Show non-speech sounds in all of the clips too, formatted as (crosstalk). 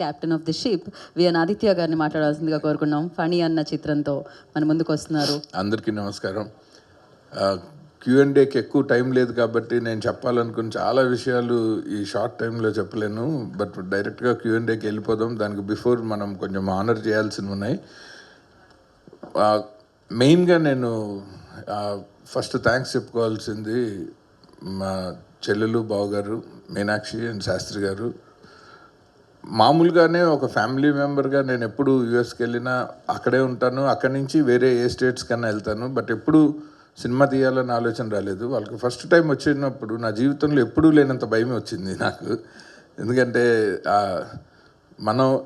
Captain of the ship V N గారిని మాట్లాడాల్సిందిగా కోరుకున్నాం. ఫణి అన్న చిత్రంతో మన ముందుకు వస్తున్నారు. అందరికీ నమస్కారం. క్యూ అండ్ డేకి ఎక్కువ టైం లేదు కాబట్టి నేను చెప్పాలనుకున్న చాలా విషయాలు ఈ షార్ట్ టైంలో చెప్పలేను. బట్ డైరెక్ట్గా క్యూఎన్డేకి డేకి వెళ్ళిపోదాం. దానికి బిఫోర్ మనం కొంచెం ఆనర్ చేయాల్సినవి ఉన్నాయి. మెయిన్గా నేను ఫస్ట్ థ్యాంక్స్ చెప్పుకోవాల్సింది మా చెల్లెలు బావగారు మీనాక్షి అండ్ శాస్త్రి గారు. మామూలుగానే ఒక ఫ్యామిలీ మెంబర్గా నేను ఎప్పుడు యూఎస్కి వెళ్ళినా అక్కడే ఉంటాను. అక్కడి నుంచి వేరే ఏ స్టేట్స్ కన్నా వెళ్తాను. బట్ ఎప్పుడు సినిమా తీయాలని ఆలోచన రాలేదు. వాళ్ళకి ఫస్ట్ టైం వచ్చినప్పుడు నా జీవితంలో ఎప్పుడూ లేనంత భయం వచ్చింది నాకు. ఎందుకంటే మనం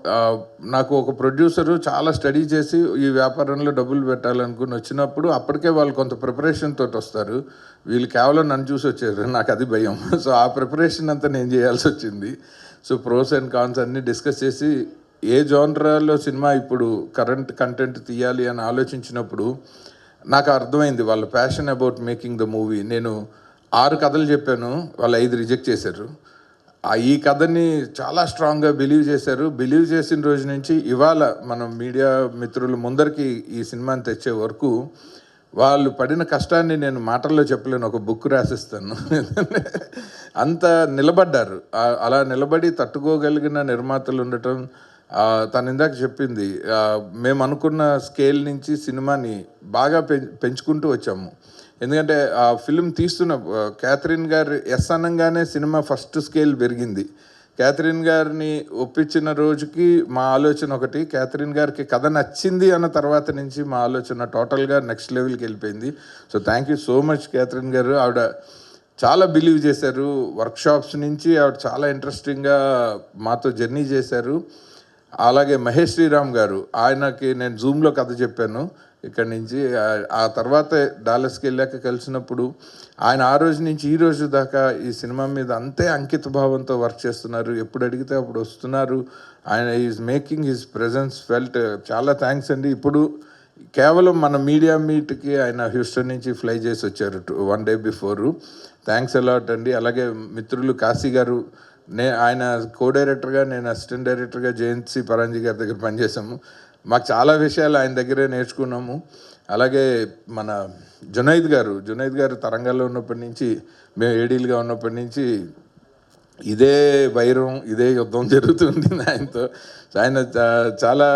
నాకు ఒక ప్రొడ్యూసరు చాలా స్టడీ చేసి ఈ వ్యాపారంలో డబ్బులు పెట్టాలనుకుని వచ్చినప్పుడు అప్పటికే వాళ్ళు కొంత ప్రిపరేషన్ తోటి వస్తారు. వీళ్ళు కేవలం నన్ను చూసి వచ్చారు. నాకు అది భయం. సో ఆ ప్రిపరేషన్ అంతా నేను చేయాల్సి వచ్చింది. సో ప్రోస్ అండ్ కాన్స్ అన్నీ డిస్కస్ చేసి ఏ జానరాలో సినిమా ఇప్పుడు కరెంట్ కంటెంట్ తీయాలి అని ఆలోచించినప్పుడు నాకు అర్థమైంది వాళ్ళ passion about making the movie నేను ఆరు కథలు చెప్పాను వాళ్ళు ఐదు రిజెక్ట్ చేశారు. ఈ కథని చాలా స్ట్రాంగ్గా బిలీవ్ చేశారు. బిలీవ్ చేసిన రోజు నుంచి ఇవాళ మనం మీడియా మిత్రులు ముందరికి ఈ సినిమాని తెచ్చే వరకు వాళ్ళు పడిన కష్టాన్ని నేను మాటల్లో చెప్పలేను ఒక బుక్ రాసిస్తాను. అంత నిలబడ్డారు. అలా నిలబడి తట్టుకోగలిగిన నిర్మాతలు ఉండటం తను ఇందాక చెప్పింది మేము అనుకున్న స్కేల్ నుంచి సినిమాని బాగా పెం- పెంచుకుంటూ వచ్చాము. ఎందుకంటే ఆ ఫిల్మ్ తీస్తున్న క్యాథరిన్ గారు ఎస్ అనగానే సినిమా ఫస్ట్ స్కేల్ పెరిగింది. క్యాథరిన్ గారిని ఒప్పించిన రోజుకి మా ఆలోచన ఒకటి క్యాథరిన్ గారికి కథ నచ్చింది అన్న తర్వాత నుంచి మా ఆలోచన టోటల్గా నెక్స్ట్ లెవెల్కి వెళ్ళిపోయింది. So thank you so much Catherine గారు. ఆవిడ చాలా బిలీవ్ చేశారు వర్క్షాప్స్ నుంచి ఆవిడ చాలా ఇంట్రెస్టింగ్గా మాతో జర్నీ చేశారు. అలాగే మహేష్ శ్రీరామ్ గారు ఆయనకి నేను జూమ్లో కథ చెప్పాను ఇక్కడి నుంచి. ఆ- తర్వాత డాలస్కి వెళ్ళాక కలిసినప్పుడు ఆయన ఆ రోజు నుంచి ఈ రోజు దాకా ఈ సినిమా మీద అంతే అంకిత భావంతో వర్క్ చేస్తున్నారు. ఎప్పుడు అడిగితే అప్పుడు వస్తున్నారు. ఆయన is making his presence felt. చాలా థ్యాంక్స్ అండి. ఇప్పుడు కేవలం మన మీడియా మీట్కి ఆయన హ్యూస్టన్ నుంచి ఫ్లై చేసి వచ్చారు one day before. Thanks a lot అండి. అలాగే మిత్రులు కాశీ గారు నే ఆయన కో డైరెక్టర్గా నేను అసిస్టెంట్ డైరెక్టర్గా జయంతి పరంజీ గారి దగ్గర పనిచేసాము మాకు చాలా విషయాలు ఆయన దగ్గరే నేర్చుకున్నాము. అలాగే మన జునైద్ గారు జునైద్ గారు తరంగాల్లో ఉన్నప్పటి నుంచి మేము ఏడీలుగా ఉన్నప్పటి నుంచి ఇదే వైరం ఇదే యుద్ధం జరుగుతుంది (laughs) ఆయనతో. ఆయన చాలా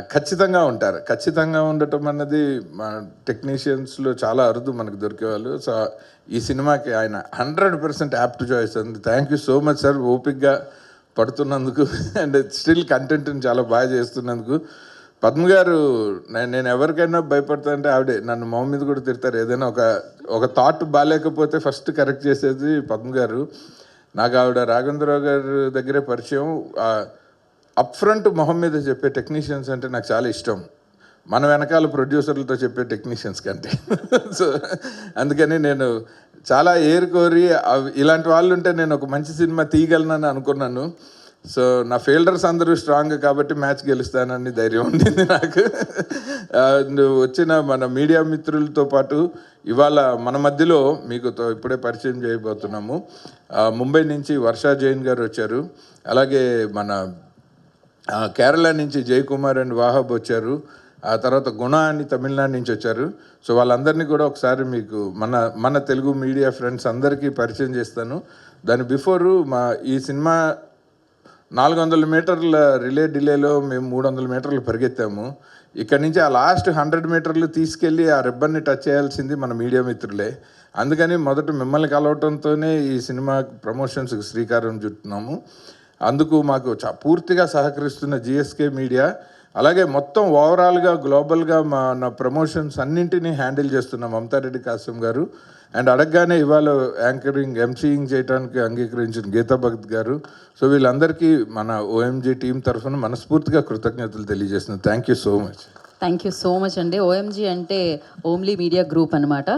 ఖచ్చితంగా ఉంటారు. ఖచ్చితంగా ఉండటం అన్నది మన టెక్నీషియన్స్లో చాలా అరుదు మనకు దొరికేవాళ్ళు. సో ఈ సినిమాకి ఆయన హండ్రెడ్ పర్సెంట్ యాప్ట్ చాయిస్ అంది thank you so much sir ఓపిక్గా పడుతున్నందుకు. (laughs) అండ్ స్టిల్ కంటెంట్ని చాలా బాగా చేస్తున్నందుకు. పద్మ గారు నేను ఎవరికైనా భయపడతా అంటే ఆవిడే నన్ను మా మీద కూడా తిడతారు. ఏదైనా ఒక ఒక థాట్ బాగాలేకపోతే ఫస్ట్ కరెక్ట్ చేసేది పద్మ గారు. నాకు ఆవిడ రాఘవేంద్రరావు గారి దగ్గరే పరిచయం. అప్ ఫ్రంట్ మొహం మీద చెప్పే టెక్నీషియన్స్ అంటే నాకు చాలా ఇష్టం. మన వెనకాల ప్రొడ్యూసర్లతో చెప్పే టెక్నీషియన్స్ కంటే. (laughs) సో అందుకని నేను చాలా ఏరుకోరి కోరి ఇలాంటి వాళ్ళు ఉంటే నేను ఒక మంచి సినిమా తీయగలనని అనుకున్నాను. సో నా ఫీల్డర్స్ అందరూ స్ట్రాంగ్ కాబట్టి మ్యాచ్ గెలుస్తానని ధైర్యం ఉండింది నాకు. (laughs) Uh, నువ్వు వచ్చిన మన మీడియా మిత్రులతో పాటు ఇవాళ మన మధ్యలో మీకు తో- ఇప్పుడే పరిచయం చేయబోతున్నాము. Uh, ముంబై నుంచి వర్షా జైన్ గారు వచ్చారు. అలాగే మన కేరళ నుంచి జయకుమార్ అండ్ వాహబ్ వచ్చారు. ఆ తర్వాత గుణ అని తమిళనాడు నుంచి వచ్చారు. సో వాళ్ళందరినీ కూడా ఒకసారి మీకు మన మన తెలుగు మీడియా ఫ్రెండ్స్ అందరికీ పరిచయం చేస్తాను. దాని బిఫోరు మా ఈ సినిమా నాలుగు వందల మీటర్ల రిలే డిలేలో మేము మూడు వందల మీటర్లు పరిగెత్తాము. ఇక్కడ నుంచి ఆ లాస్ట్ హండ్రెడ్ మీటర్లు తీసుకెళ్ళి ఆ రిబ్బన్ని టచ్ చేయాల్సింది మన మీడియా మిత్రులే. అందుకని మొదట మిమ్మల్ని కలవటంతోనే ఈ సినిమా ప్రమోషన్స్కి శ్రీకారం చుట్టున్నాము. అందుకు మాకు పూర్తిగా సహకరిస్తున్న జిఎస్కే మీడియా అలాగే మొత్తం ఓవరాల్గా గ్లోబల్గా మా నా ప్రమోషన్స్ అన్నింటినీ హ్యాండిల్ చేస్తున్న మమతారెడ్డి కాసం గారు. అండ్ అడగగానే ఇవాళ యాంకరింగ్ ఎంసీయింగ్ చేయడానికి అంగీకరించిన గీతా భగత్ గారు. సో వీళ్ళందరికీ మన ఓఎంజీ టీం తరఫున మనస్ఫూర్తిగా కృతజ్ఞతలు తెలియజేస్తుంది thank you so much. Thank you so much అండి. ఓఎంజీ అంటే ఓమ్లీ మీడియా గ్రూప్ అనమాట